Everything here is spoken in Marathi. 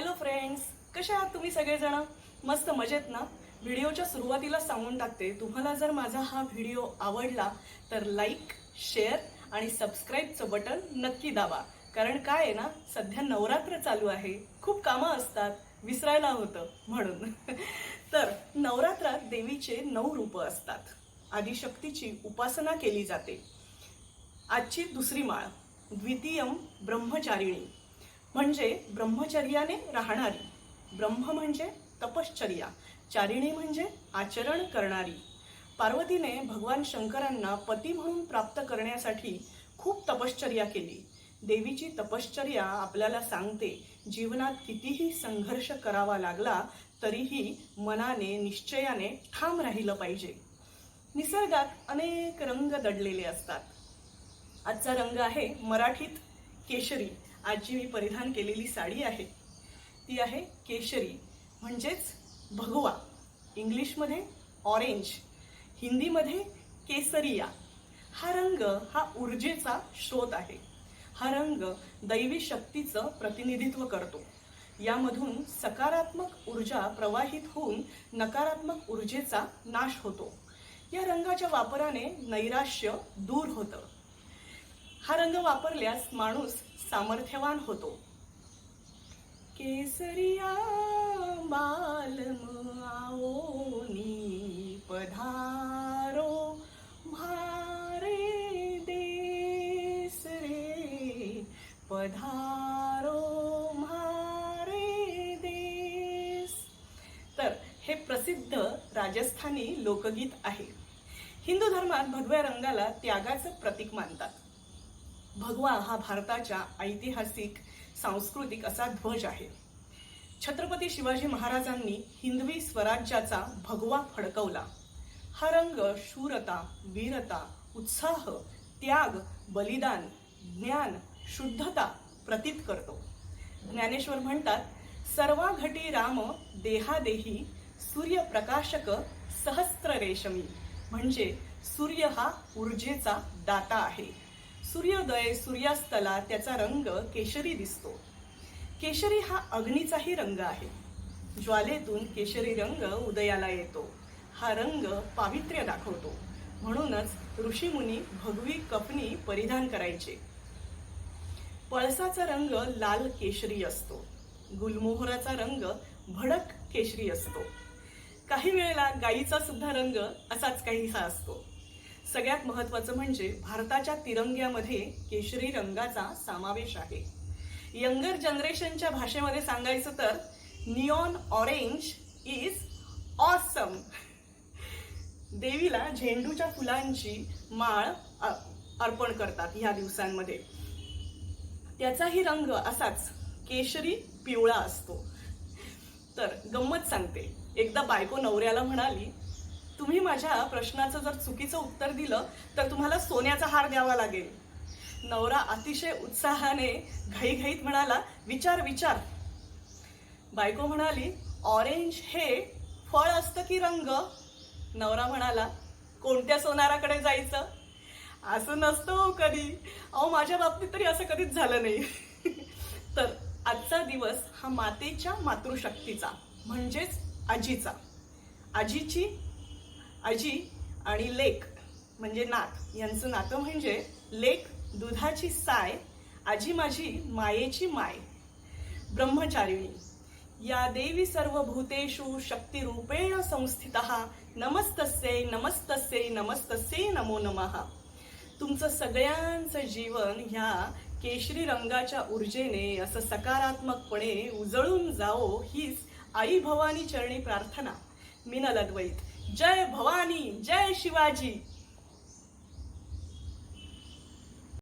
हॅलो फ्रेंड्स कशा आहात तुम्ही सगळेजण? मस्त मजेत ना? व्हिडिओच्या सुरुवातीला सांगून टाकते. तुम्हाला जर माझा हा व्हिडिओ आवडला तर लाईक शेअर आणि सबस्क्राईबचं बटन नक्की दाबा. कारण काय आहे ना सध्या नवरात्र चालू आहे. खूप कामं असतात. विसरायला होतं म्हणून. तर नवरात्रात देवीचे नऊ रूपं असतात. आदिशक्तीची उपासना केली जाते. आजची दुसरी माळ द्वितीयम ब्रह्मचारिणी. म्हणजे ब्रह्मचर्याने राहणारी. ब्रह्म म्हणजे तपश्चर्या. चारिणी म्हणजे आचरण करणारी. पार्वतीने भगवान शंकरांना पती म्हणून प्राप्त करण्यासाठी खूप तपश्चर्या केली. देवीची तपश्चर्या आपल्याला सांगते जीवनात कितीही संघर्ष करावा लागला तरीही मनाने निश्चयाने ठाम राहिलं पाहिजे. निसर्गात अनेक रंग दडलेले असतात. आजचा रंग आहे मराठीत केशरी. आजची मी परिधान केलेली साडी आहे. ती आहे केशरी म्हणजेच भगवा. इंग्लिशमध्ये ऑरेंज हिंदीमध्ये केसरिया. हा रंग हा ऊर्जेचा स्रोत आहे. हा रंग दैवी शक्तीचं प्रतिनिधित्व करतो. यामधून सकारात्मक ऊर्जा प्रवाहित होऊन नकारात्मक ऊर्जेचा नाश होतो. या रंगाच्या वापराने नैराश्य दूर होतं. हा रंग वापरल्यास माणूस सामर्थ्यवान होतो. केसरिया बालम आवोनी पधारो म्हारे देस रे पधारो म्हारे देस. तर हे प्रसिद्ध राजस्थानी लोकगीत आहे. हिंदू धर्मात भगव्या रंगाला त्यागाचं प्रतीक मानतात. भगवा हा भारताच्या ऐतिहासिक सांस्कृतिक असा ध्वज आहे. छत्रपती शिवाजी महाराजांनी हिंदवी स्वराज्याचा भगवा फडकवला. हा रंग शूरता वीरता उत्साह त्याग बलिदान ज्ञान शुद्धता प्रतीत करतो. ज्ञानेश्वर म्हणतात सर्वा घटी राम देहादेही सूर्यप्रकाशक सहस्त्र रेशमी म्हणजे सूर्य हा ऊर्जेचा दाता आहे. सूर्योदय सूर्यास्ताला त्याचा रंग केशरी दिसतो. केशरी हा अग्नीचाही रंग आहे. ज्वालेतून केशरी रंग उदयाला येतो. हा रंग पावित्र्य दाखवतो. म्हणूनच ऋषीमुनी भगवी कपनी परिधान करायचे. पळसाचा रंग लाल केशरी असतो. गुलमोहराचा रंग भडक केशरी असतो. काही वेळेला गाईचा सुद्धा रंग असाच काहीसा असतो. सगळ्यात महत्त्वाचं म्हणजे भारताच्या तिरंग्यामध्ये केशरी रंगाचा समावेश आहे. यंगर जनरेशनच्या भाषेमध्ये सांगायचं तर नियॉन ऑरेंज इज ऑसम देवीला झेंडूच्या फुलांची माळ अर्पण करतात ह्या दिवसांमध्ये. त्याचाही रंग असाच केशरी पिवळा असतो. तर गंमत सांगते. एकदा बायको नवऱ्याला म्हणाली तुम्ही माझ्या प्रश्नाचं जर चुकीचं उत्तर दिलं तर तुम्हाला सोन्याचा हार द्यावा लागेल. नवरा अतिशय उत्साहाने घाईघाईत म्हणाला विचार विचार. बायको म्हणाली ऑरेंज हे फळ असतं की रंग? नवरा म्हणाला कोणत्या सोनाराकडे जायचं? असं नसतं हो कधी. अहो माझ्या बाबतीत तरी असं कधीच झालं नाही. तर आजचा दिवस हा मातेच्या मातृशक्तीचा म्हणजेच आजीचा. आजीची आजी आणि लेक म्हणजे नात. यांचं नातं म्हणजे लेक दुधाची साय आजी माझी मायेची माय. ब्रह्मचारिणी या देवी सर्व भूतेषु शक्तिरूपेण संस्थित. नमस्तस्ये नमस्तस्ये नमस्तस्ये नमो नमः. तुमचं सगळ्यांचं जीवन ह्या केशरी रंगाच्या ऊर्जेने असं सकारात्मकपणे उजळून जावो हीच आई भवानी चरणी प्रार्थना. मीनल अद्वैत जय भवानी जय शिवाजी.